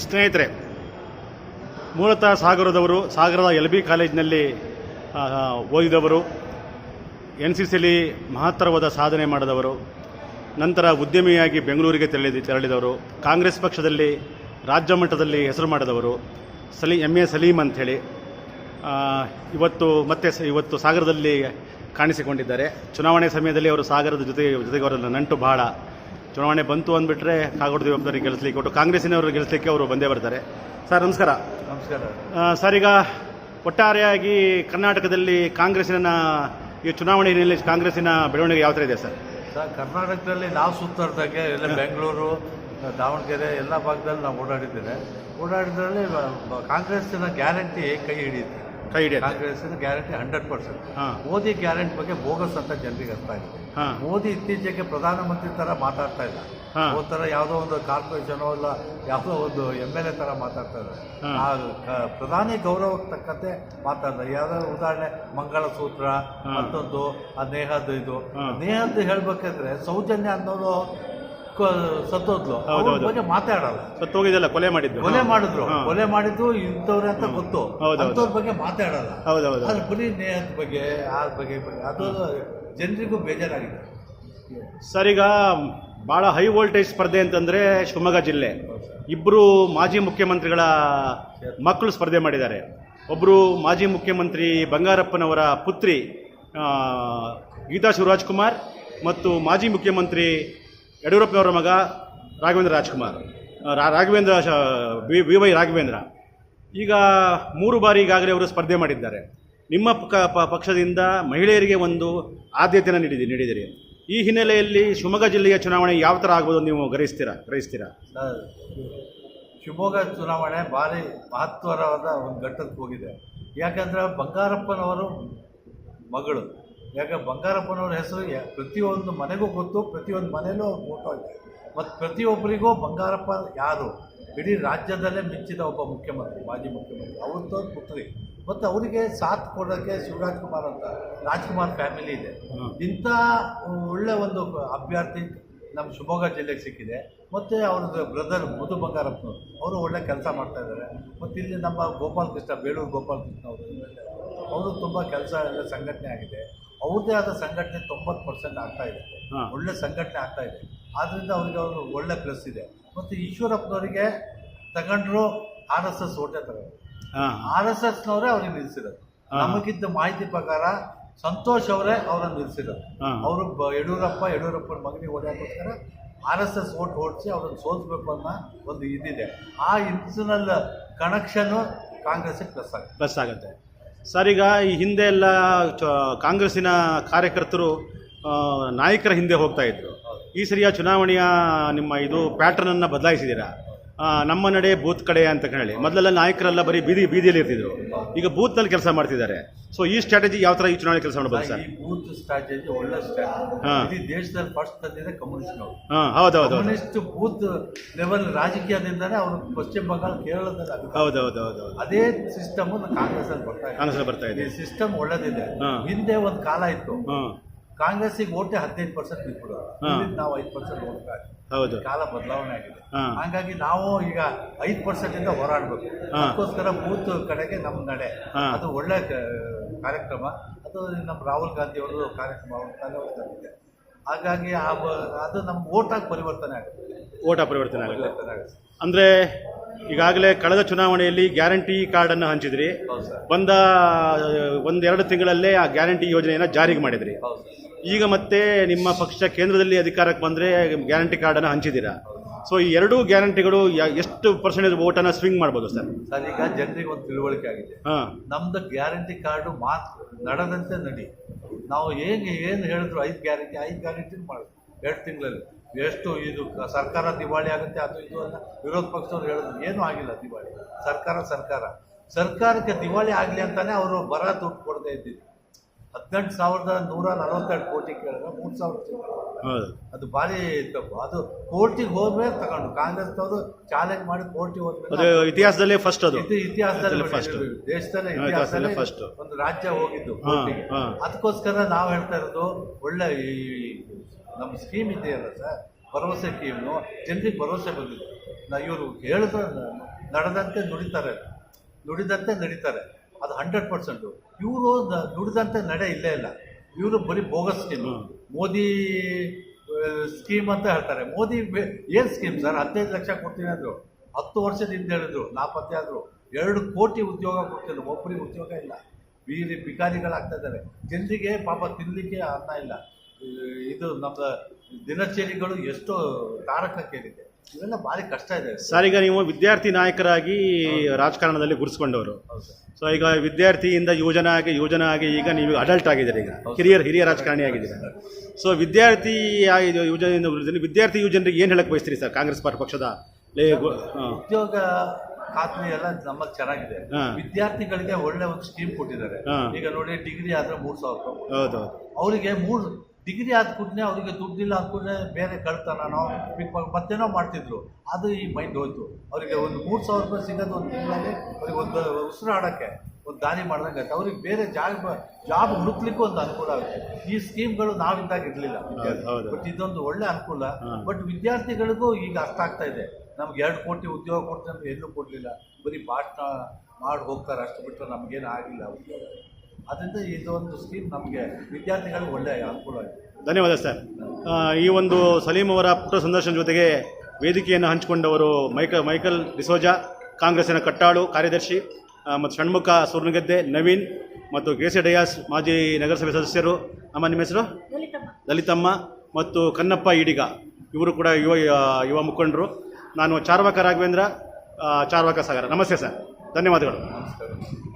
ಸ್ನೇಹಿತರೆ, ಮೂಲತಃ ಸಾಗರದವರು, ಸಾಗರದ ಎಲ್ ಬಿ ಕಾಲೇಜಿನಲ್ಲಿ ಓದಿದವರು, ಎನ್ ಸಿ ಸಿಲಿ ಮಹತ್ತರವಾದ ಸಾಧನೆ ಮಾಡಿದವರು, ನಂತರ ಉದ್ಯಮಿಯಾಗಿ ಬೆಂಗಳೂರಿಗೆ ತೆರಳಿದ, ತೆರಳಿದವರು, ಕಾಂಗ್ರೆಸ್ ಪಕ್ಷದಲ್ಲಿ ರಾಜ್ಯ ಮಟ್ಟದಲ್ಲಿ ಹೆಸರು ಮಾಡಿದವರು, ಸಲೀ ಎಂ ಎ ಸಲೀಂ ಅಂಥೇಳಿ ಇವತ್ತು ಮತ್ತೆ ಇವತ್ತು ಸಾಗರದಲ್ಲಿ ಕಾಣಿಸಿಕೊಂಡಿದ್ದಾರೆ. ಚುನಾವಣೆ ಸಮಯದಲ್ಲಿ ಅವರು ಸಾಗರದ ಜೊತೆ, ಜೊತೆಗೆ ಅವರ ನಂಟು ಬಹಳ ಚುನಾವಣೆ ಬಂತು ಅಂದ್ಬಿಟ್ರೆ ಕಾಗೋಡು ಜವಾಬ್ದಾರಿ ಗೆಲ್ಲಿಸ್ಲಿಕ್ಕೆ ಒಟ್ಟು ಕಾಂಗ್ರೆಸ್ಸಿನವರು ಗೆಲ್ಲಿಸಲಿಕ್ಕೆ ಅವರು ಬಂದೇ ಬರ್ತಾರೆ. ಸರ್ ನಮಸ್ಕಾರ. ನಮಸ್ಕಾರ. ಸರ್ ಈಗ ಒಟ್ಟಾರೆಯಾಗಿ ಕರ್ನಾಟಕದಲ್ಲಿ ಕಾಂಗ್ರೆಸ್ಸಿನ ಈ ಚುನಾವಣೆ ಹಿನ್ನೆಲೆಯಲ್ಲಿ ಕಾಂಗ್ರೆಸ್ಸಿನ ಬೆಳವಣಿಗೆ ಯಾವ ಥರ ಇದೆ ಸರ್? ಸರ್ ಕರ್ನಾಟಕದಲ್ಲಿ ನಾವು ಸುತ್ತಾಡ್ದಾಗೆ ಎಲ್ಲ ಬೆಂಗಳೂರು ದಾವಣಗೆರೆ ಎಲ್ಲ ಭಾಗದಲ್ಲಿ ನಾವು ಓಡಾಡಿದ್ದೇವೆ. ಓಡಾಡಿದ್ರಲ್ಲಿ ಕಾಂಗ್ರೆಸ್ಸಿನ ಗ್ಯಾರಂಟಿ ಕೈ ಹಿಡಿಯುತ್ತೆ. ಕೈ ಹಿಡಿಯುತ್ತೆ. ಕಾಂಗ್ರೆಸ್ಸಿನ ಗ್ಯಾರಂಟಿ ಹಂಡ್ರೆಡ್ ಪರ್ಸೆಂಟ್. ಹಾಂ. ಮೋದಿ ಗ್ಯಾರಂಟಿ ಬಗ್ಗೆ ಬೋಗಸ್ ಅಂತ ಜನರಿಗೆ ಅರ್ಥ ಆಗಿದೆ. ಹಾಂ. ಮೋದಿ ಇತ್ತೀಚೆಗೆ ಪ್ರಧಾನಮಂತ್ರಿ ತರ ಮಾತಾಡ್ತಾ ಇಲ್ಲ. ಹಾ. ಥರ ಯಾವುದೋ ಒಂದು ಕಾರ್ಪೊರೇಷನ್ ಅಲ್ಲ ಯಾವುದೋ ಒಂದು ಎಂ ಎಲ್ ಎ ಥರ ಮಾತಾಡ್ತಾ ಇದ್ದಾರೆ. ಹಾ. ಆ ಕ- ಪ್ರಧಾನಿ ಗೌರವಕ್ಕೆ ತಕ್ಕಂತೆ ಮಾತಾಡ್ತಾರೆ. ಯಾವ್ದಾದ್ರು ಉದಾಹರಣೆ ಮಂಗಳ ಸೂತ್ರ ಮತ್ತೊಂದು ಆ ನೇಹದ್ದು ಇದು. ನೇಹದ್ದು ಹೇಳ್ಬೇಕಾದ್ರೆ ಸೌಜನ್ಯ ಅನ್ನೋರು ಕ- ಸತ್ತೋದ್ಲು. ಬಗ್ಗೆ ಮಾತಾಡಲ್ಲ. ಸತ್ತೋಗಿದೆಲ್ಲ ಕೊಲೆ ಮಾಡಿದ್ರು. ಕೊಲೆ ಮಾಡಿದ್ರು. ಕೊಲೆ ಮಾಡಿದ್ದು ಇಂಥವ್ರೆ ಅಂತ ಗೊತ್ತು. ಹೌದು, ಹೌದು. ಅಂಥವ್ರ ಬಗ್ಗೆ ಮಾತಾಡಲ್ಲ. ಹೌದು ಹೌದು ಅದು ಬರೀ ನೇಹದ ಬಗ್ಗೆ ಆ ಬಗ್ಗೆ ಈ ಬಗ್ಗೆ ಅದು ಜನರಿಗೂ ಬೇಜಾರಾಗಿದೆ. ಸರ್ ಈಗ ಭಾಳ ಹೈ ವೋಲ್ಟೇಜ್ ಸ್ಪರ್ಧೆ ಅಂತಂದರೆ ಶಿವಮೊಗ್ಗ ಜಿಲ್ಲೆ. ಇಬ್ಬರು ಮಾಜಿ ಮುಖ್ಯಮಂತ್ರಿಗಳ ಮಕ್ಕಳು ಸ್ಪರ್ಧೆ ಮಾಡಿದ್ದಾರೆ. ಒಬ್ಬರು ಮಾಜಿ ಮುಖ್ಯಮಂತ್ರಿ ಬಂಗಾರಪ್ಪನವರ ಪುತ್ರಿ ಆ, ಗೀತಾ ಶಿವರಾಜ್ ಕುಮಾರ್ ಮತ್ತು ಮಾಜಿ ಮುಖ್ಯಮಂತ್ರಿ ಯಡಿಯೂರಪ್ಪನವರ ಮಗ Raghavendra Rajkumar. Raghavendra V V Raghavendra. ಈಗ ಮೂರು ಬಾರಿ ಈಗಾಗಲೇ ಅವರು ಸ್ಪರ್ಧೆ ಮಾಡಿದ್ದಾರೆ. ನಿಮ್ಮ ಪಕ್ಷದಿಂದ ಮಹಿಳೆಯರಿಗೆ ಒಂದು ಆದ್ಯತೆಯನ್ನು ನೀಡಿದಿ, ನೀಡಿದಿರಿ. ಈ ಹಿನ್ನೆಲೆಯಲ್ಲಿ ಶಿವಮೊಗ್ಗ ಜಿಲ್ಲೆಯ ಚುನಾವಣೆ ಯಾವ ಥರ ಆಗ್ಬೋದು ನೀವು ಗ್ರಹಿಸ್ತೀರಾ ಗ್ರಹಿಸ್ತೀರಾ? ಶಿವಮೊಗ್ಗ ಚುನಾವಣೆ ಭಾರಿ ಮಹತ್ವರವಾದ ಒಂದು ಘಟ್ಟಕ್ಕೆ ಹೋಗಿದೆ. ಯಾಕಂದರೆ ಬಂಗಾರಪ್ಪನವರು ಮಗಳು. ಯಾಕೆ ಬಂಗಾರಪ್ಪನವ್ರ ಹೆಸರು ಪ್ರತಿಯೊಂದು ಮನೆಗೂ ಗೊತ್ತು ಪ್ರತಿಯೊಂದು ಮನೆಯಲ್ಲೂ ಫೋಟೋ ಇದೆ. ಮತ್ತು ಪ್ರತಿಯೊಬ್ಬರಿಗೂ ಬಂಗಾರಪ್ಪ ಯಾರು? ಇಡೀ ರಾಜ್ಯದಲ್ಲೇ ಮೆಚ್ಚಿದ ಒಬ್ಬ ಮುಖ್ಯಮಂತ್ರಿ ಮಾಜಿ ಮುಖ್ಯಮಂತ್ರಿ. ಅವ್ರದ್ದು ಪುತ್ರಿ. ಮತ್ತು ಅವರಿಗೆ ಸಾಥ್ ಕೊಡೋಕ್ಕೆ ಶಿವರಾಜ್ ಕುಮಾರ್ ಅಂತ ರಾಜ್ಕುಮಾರ್ ಫ್ಯಾಮಿಲಿ ಇದೆ. ಇಂಥ ಒಳ್ಳೆ ಒಂದು ಅಭ್ಯರ್ಥಿ ನಮ್ಮ ಶಿವಮೊಗ್ಗ ಜಿಲ್ಲೆಗೆ ಸಿಕ್ಕಿದೆ. ಮತ್ತು ಅವ್ರದ್ದು ಬ್ರದರ್ ಮಧು ಬಂಗಾರಪ್ಪನವರು. ಅವರು ಒಳ್ಳೆ ಕೆಲಸ ಮಾಡ್ತಾ ಇದ್ದಾರೆ. ಮತ್ತು ಇಲ್ಲಿ ನಮ್ಮ ಗೋಪಾಲಕೃಷ್ಣ ಬೇಳೂರು ಗೋಪಾಲ್ ಕೃಷ್ಣ ಅವರು ಅವರು ತುಂಬ ಕೆಲಸ ಎಲ್ಲ ಸಂಘಟನೆ ಆಗಿದೆ. ಅವ್ರದ್ದೇ ಆದ ಸಂಘಟನೆ ತೊಂಬತ್ತು ಪರ್ಸೆಂಟ್ ಆಗ್ತಾ ಇದೆ. ಒಳ್ಳೆ ಸಂಘಟನೆ ಆಗ್ತಾ ಇದೆ. ಆದ್ದರಿಂದ ಅವರಿಗೆ ಅವರು ಒಳ್ಳೆ ಪ್ಲಸ್ ಇದೆ. ಮತ್ತು ಈಶ್ವರಪ್ಪನವರಿಗೆ ತಗೊಂಡ್ರು ಆರ್ ಎಸ್ ಎಸ್ ಓಟೆ ತಗೊಂಡ್ರು. ಹಾಂ. ಆರ್ ಎಸ್ ಎಸ್ನವರೇ ಅವ್ರಿಗೆ ನಿಲ್ಲಿಸಿರೋದು. ನಮಗಿದ್ದ ಮಾಹಿತಿ ಪ್ರಕಾರ ಸಂತೋಷ್ ಅವರೇ ಅವರನ್ನು ನಿಲ್ಲಿಸಿರೋದು ಅವರು ಯಡಿಯೂರಪ್ಪ ಯಡಿಯೂರಪ್ಪನ ಮಗನಿಗೆ ಓಡಾಕೋಸ್ಕರ ಆರ್ ಎಸ್ ಎಸ್ ಓಟ್ ಓಡಿಸಿ ಅವ್ರನ್ನ ಸೋಲಿಸ್ಬೇಕು ಅನ್ನೋ ಒಂದು ಇದಿದೆ. ಆ ಇನ್ಸಿನಲ್ ಕನೆಕ್ಷನ್ನು ಕಾಂಗ್ರೆಸ್ಗೆ ಪ್ಲಸ್ ಆಗುತ್ತೆ. ಪ್ಲಸ್ ಆಗುತ್ತೆ. ಸರ್ ಈಗ ಈ ಹಿಂದೆ ಎಲ್ಲ ಚ ಕಾಂಗ್ರೆಸ್ಸಿನ ಕಾರ್ಯಕರ್ತರು ನಾಯಕರ ಹಿಂದೆ ಹೋಗ್ತಾ ಇದ್ರು. ಈ ಸರಿಯ ಚುನಾವಣೆಯ ನಿಮ್ಮ ಇದು ಪ್ಯಾಟ್ರನನ್ನು ಬದಲಾಯಿಸಿದ್ದೀರಾ ನಮ್ಮ ನಡೆ ಬೂತ್ ಕಡೆ ಅಂತ ಹೇಳಿ ಮೊದಲೆಲ್ಲ ನಾಯಕರೆಲ್ಲ ಬರೀ ಬೀದಿ ಬೀದಿಯಲ್ಲಿ ಇರ್ತಿದ್ರು. ಈಗ ಬೂತ್ನಲ್ಲಿ ಕೆಲಸ ಮಾಡ್ತಿದ್ದಾರೆ. ಸೊ ಈ ಸ್ಟ್ರಾಟಜಿ ಯಾವ ಥರ ಈ ಚುನಾವಣೆ ಕೆಲಸ ಮಾಡ್ಬೋದು ಸರ್? ಈ ಬೂತ್ ಸ್ಟ್ರಾಟಜಿ ಒಳ್ಳೆ ಸ್ಟ್ರಾಟಜಿ ದೇಶದಲ್ಲಿ ಫಸ್ಟ್ ತಂದಿದೆ ಕಮ್ಯುನಿಸ್ಟ್ನವರು ಹಾಂ ಹೌದು ಹೌದು ಕಮ್ಯುನಿಸ್ಟ್ ಬೂತ್ ಲೆವೆಲ್ ರಾಜಕೀಯದಿಂದನೇ ಅವರು ಪಶ್ಚಿಮ ಬಂಗಾಳ ಕೇರಳದಲ್ಲಿ. ಹೌದು ಹೌದು ಹೌದು ಅದೇ ಸಿಸ್ಟಮ್ ಕಾಂಗ್ರೆಸ್ ಅಲ್ಲಿ ಬರ್ತಾ ಇದೆ. ಕಾಂಗ್ರೆಸ್ ಬರ್ತಾ ಇದೆ. ಈ ಸಿಸ್ಟಮ್ ಒಳ್ಳೇದಿದೆ. ಹಿಂದೆ ಒಂದು ಕಾಲ ಇತ್ತು. ಕಾಂಗ್ರೆಸ್ಸಿಗೆ ಓಟೆ ಹದಿನೈದು ಪರ್ಸೆಂಟ್. ಇಲ್ಲಿ ನಾವು ಐದು ಪರ್ಸೆಂಟ್ ಓಟ್ ಹೌದು. ಕಾಲ ಬದಲಾವಣೆ ಆಗಿದೆ. ಹಾಗಾಗಿ ನಾವು ಈಗ ಐದು ಪರ್ಸೆಂಟ್ ಇಂದ ಹೋರಾಡಬೇಕು. ಅದಕ್ಕೋಸ್ಕರ ಬೂತ್ ಕಡೆಗೆ ನಮ್ಮ ನಡೆ. ಅದು ಒಳ್ಳೆ ಕಾರ್ಯಕ್ರಮ. ಅದು ನಮ್ಮ ರಾಹುಲ್ ಗಾಂಧಿ ಅವರು ಕಾರ್ಯಕ್ರಮ. ತಂದಿದೆ ಹಾಗಾಗಿ ಆ ಅದು ನಮ್ಮ ಓಟಾಗಿ ಪರಿವರ್ತನೆ ಆಗುತ್ತೆ. ಓಟ ಪರಿವರ್ತನೆ ಆಗುತ್ತೆ. ಅಂದ್ರೆ ಈಗಾಗಲೇ ಕಳೆದ ಚುನಾವಣೆಯಲ್ಲಿ ಗ್ಯಾರಂಟಿ ಕಾರ್ಡನ್ನು ಹಂಚಿದ್ರಿ. ಬಂದ ಒಂದೆರಡು ತಿಂಗಳಲ್ಲೇ ಆ ಗ್ಯಾರಂಟಿ ಯೋಜನೆಯನ್ನು ಜಾರಿಗೆ ಮಾಡಿದ್ರಿ. ಈಗ ಮತ್ತೆ ನಿಮ್ಮ ಪಕ್ಷ ಕೇಂದ್ರದಲ್ಲಿ ಅಧಿಕಾರಕ್ಕೆ ಬಂದರೆ ಗ್ಯಾರಂಟಿ ಕಾರ್ಡನ್ನು ಹಂಚಿದ್ದೀರಾ? ಸೊ ಈ ಎರಡೂ ಗ್ಯಾರಂಟಿಗಳು ಯ- ಎಷ್ಟು ಪರ್ಸೆಂಟೇಜ್ ಓಟನ್ನು ಸ್ವಿಂಗ್ ಮಾಡ್ಬೋದು ಸರ್? ಸರ್ ಈಗ ಜನರಿಗೆ ಒಂದು ತಿಳುವಳಿಕೆ ಆಗಿದೆ. ಹಾಂ. ನಮ್ದು ಗ್ಯಾರಂಟಿ ಕಾರ್ಡು ಮಾತ್ರ ನಡೆದಂತೆ ನಡಿ. ನಾವು ಏನು ಏನು ಹೇಳಿದ್ರು ಐದು ಗ್ಯಾರಂಟಿ ಐದು ಗ್ಯಾರಂಟಿ ಮಾಡಿ ಎರಡು ತಿಂಗಳಲ್ಲಿ. ಎಷ್ಟು ಇದು ಸರ್ಕಾರ ದಿವಾಳಿ ಆಗುತ್ತೆ ಅದು ಇದು ಅಲ್ಲ. ವಿರೋಧ ಪಕ್ಷದವ್ರು ಹೇಳಿದ್ರು ಏನೂ ಆಗಿಲ್ಲ ದಿವಾಳಿ. ಸರ್ಕಾರ ಸರ್ಕಾರ. ಸರ್ಕಾರಕ್ಕೆ ದಿವಾಳಿ ಆಗಲಿ ಅಂತಾನೆ ಅವರು ಬರ ದುಡ್ಡು ಕೊಡದೇ ಇದ್ದಿದ್ದು ಹದಿನೆಂಟು ಸಾವಿರದ ನೂರ ನಲವತ್ತೆರಡು ಕೋಟಿ ಕೇಳಿದ್ರೆ ಮೂರು ಸಾವಿರ ಅದು ಭಾರಿ ತಪ್ಪು. ಅದು ಕೋರ್ಟಿಗೆ ಹೋದ್ಮೇಲೆ ತಗೊಂಡು ಕಾಂಗ್ರೆಸ್ನವರು ಚಾಲೆಂಜ್ ಮಾಡಿ ಕೋರ್ಟಿಗೆ ಹೋದ್ಮೇಲೆ ಇತಿಹಾಸದಲ್ಲಿ ಫಸ್ಟ್ ಅದು. ಇತಿಹಾಸದಲ್ಲಿ ಫಸ್ಟ್ ದೇಶದಲ್ಲೇ ಇತಿಹಾಸದಲ್ಲೇ ಫಸ್ಟ್ ಒಂದು ರಾಜ್ಯ ಹೋಗಿದ್ದು ಕೋರ್ಟಿಗೆ. ಅದಕ್ಕೋಸ್ಕರ ನಾವು ಹೇಳ್ತಾ ಇರೋದು ಒಳ್ಳೆ ಈ ನಮ್ಮ ಸ್ಕೀಮ್ ಇದೆಯಲ್ಲ ಸರ್ ಭರವಸೆ ಸ್ಕೀಮು ಜನರಿಗೆ ಭರವಸೆ ಬಂದಿದೆ. ನಾ ಇವರು ಹೇಳಿದ್ರೆ ನಡೆದಂತೆ ನುಡಿತಾರೆ. ನುಡಿದಂತೆ ನಡೀತಾರೆ. ಅದು ಹಂಡ್ರೆಡ್ ಪರ್ಸೆಂಟು ಇವರು ದುಡಿದಂತೆ ನಡೆ ಇಲ್ಲೇ ಇಲ್ಲ. ಇವರು ಬರೀ ಬೋಗಸ್ ಸ್ಕೀಮ್ ಮೋದಿ ಸ್ಕೀಮ್ ಅಂತ ಹೇಳ್ತಾರೆ. ಮೋದಿ ಏನು ಸ್ಕೀಮ್ ಸರ್? ಹದಿನೈದು ಲಕ್ಷ ಕೊಡ್ತೀನಿ ಅಂದರು. ಹತ್ತು ವರ್ಷದ ಹಿಂದೆ ಹೇಳಿದ್ರು. ನಾಪತ್ತೆ ಆದರು. ಎರಡು ಕೋಟಿ ಉದ್ಯೋಗ ಕೊಡ್ತಿದ್ರು ಒಬ್ಬರಿಗೆ ಉದ್ಯೋಗ ಇಲ್ಲ. ಬೀದಿ ಬಿಕಾರಿಗಳಾಗ್ತಾ ಇದ್ದಾರೆ. ಜನರಿಗೆ ಪಾಪ ತಿನ್ನಲಿಕ್ಕೆ ಅನ್ನ ಇಲ್ಲ. ಇದು ನಮ್ಮ ದಿನಚರಿಗಳು ಎಷ್ಟೋ ತಾರಕಕ್ಕೇರಿದೆ. ಇವೆಲ್ಲ ಭಾರಿ ಕಷ್ಟ ಇದೆ ಸರ್. ಈಗ ನೀವು ವಿದ್ಯಾರ್ಥಿ ನಾಯಕರಾಗಿ ರಾಜಕಾರಣದಲ್ಲಿ ಗುರುಸ್ಕೊಂಡವರು ಸೊ ಈಗ ವಿದ್ಯಾರ್ಥಿಯಿಂದ ಯೋಜನೆ ಆಗಿ ಯೋಜನೆ ಆಗಿ ಈಗ ನೀವು ಅಡಲ್ಟ್ ಆಗಿದ್ದೀರಿ ಈಗ. ಹಿರಿಯರ್ ಹಿರಿಯ ರಾಜಕಾರಣಿ ಆಗಿದ್ದೀರಿ. ಸೊ ವಿದ್ಯಾರ್ಥಿ ಯೋಜನೆಯಿಂದ ವಿದ್ಯಾರ್ಥಿ ಯೋಜನೆಗೆ ಏನು ಹೇಳಕ್ಕೆ ಬಯಸ್ತೀರಿ ಸರ್ ಕಾಂಗ್ರೆಸ್ ಪಾರ್ಟಿ ಪಕ್ಷದ? ಉದ್ಯೋಗ ಖಾತ್ರಿ ಎಲ್ಲ ನಮ್ಮಲ್ಲಿ ಚೆನ್ನಾಗಿದೆ. ವಿದ್ಯಾರ್ಥಿಗಳಿಗೆ ಒಳ್ಳೆ ಒಂದು ಸ್ಕೀಮ್ ಕೊಟ್ಟಿದ್ದಾರೆ. ಈಗ ನೋಡಿ ಡಿಗ್ರಿ ಆದ್ರೆ ಮೂರ್ ಸಾವಿರ ರೂಪಾಯಿ ಅವರಿಗೆ ಮೂರು ಡಿಗ್ರಿ ಆದ ಕೂಡಲೇ ಅವರಿಗೆ ದುಡ್ಡಿಲ್ಲ ಆದ ಕೂಡಲೇ ಬೇರೆ ಕಳ್ತನನೋ ಪಿಕ್ ಮತ್ತೇನೋ ಮಾಡ್ತಿದ್ರು. ಅದು ಈ ಮೈಂಡ್ ಹೋಯ್ತು. ಅವರಿಗೆ ಒಂದು ಮೂರು ಸಾವಿರ ರೂಪಾಯಿ ಸಿಗೋದು ಒಂದು ತಿಂಗಳಲ್ಲಿ ಅವ್ರಿಗೆ ಒಂದು ಉಸಿರಾಡೋಕ್ಕೆ ಒಂದು ದಾರಿ ಮಾಡ್ದಂಗೆ ಆಯ್ತು. ಅವ್ರಿಗೆ ಬೇರೆ ಜಾಬ್ ಜಾಬ್ ಹುಡುಕ್ಲಿಕ್ಕೂ ಒಂದು ಅನುಕೂಲ ಆಗುತ್ತೆ. ಈ ಸ್ಕೀಮ್ಗಳು ನಾವಿದ್ದಾಗ ಇರಲಿಲ್ಲ. ಬಟ್ ಇದೊಂದು ಒಳ್ಳೆ ಅನುಕೂಲ. ಬಟ್ ವಿದ್ಯಾರ್ಥಿಗಳಿಗೂ ಈಗ ಅರ್ಥ ಆಗ್ತಾ ಇದೆ. ನಮ್ಗೆ ಎರಡು ಕೋಟಿ ಉದ್ಯೋಗ ಕೊಡ್ತಾರೆ ಅಂತ ಎಲ್ಲೂ ಕೊಡಲಿಲ್ಲ. ಬರೀ ಭಾಷಣ ಮಾಡಿ ಹೋಗ್ತಾರೆ ಅಷ್ಟು ಬಿಟ್ಟರೆ ನಮಗೇನು ಆಗಿಲ್ಲ. ಉದ್ಯೋಗ ಅದರಿಂದ ಇದೊಂದು ಸ್ಕೀಮ್ ನಮಗೆ ವಿದ್ಯಾರ್ಥಿಗಳಿಗೆ ಒಳ್ಳೆಯ ಅನುಕೂಲ ಆಗಿದೆ ಧನ್ಯವಾದ ಸರ್. ಆ, ಈ ಒಂದು ಸಲೀಂ ಅವರ ಪುಟ ಸಂದರ್ಶನ ಜೊತೆಗೆ ವೇದಿಕೆಯನ್ನು ಹಂಚಿಕೊಂಡವರು ಮೈಕ ಮೈಕಲ್ ಡಿಸೋಜಾ ಕಾಂಗ್ರೆಸ್ಸಿನ ಕಟ್ಟಾಳು ಕಾರ್ಯದರ್ಶಿ ಆ, ಮತ್ತು ಷಣ್ಮುಖ ಸುರ್ನಗದ್ದೆ ನವೀನ್ ಮತ್ತು ಕೆ ಸಿ ಡಯಾಸ್ ಮಾಜಿ ನಗರಸಭೆ ಸದಸ್ಯರು. ನಮ್ಮ ನಿಮ್ಮ ಹೆಸರು? ಲಲಿತಮ್ಮ. ಮತ್ತು ಕನ್ನಪ್ಪ ಈಡಿಗ. ಇವರು ಕೂಡ ಯುವ ಯುವ ಮುಖಂಡರು. ನಾನು ಚಾರ್ವಾಕ ರಾಘವೇಂದ್ರ ಆ, ಚಾರ್ವಾಕ ಸಾಗರ. ನಮಸ್ತೆ ಸರ್. ಧನ್ಯವಾದಗಳು. ನಮಸ್ಕಾರ.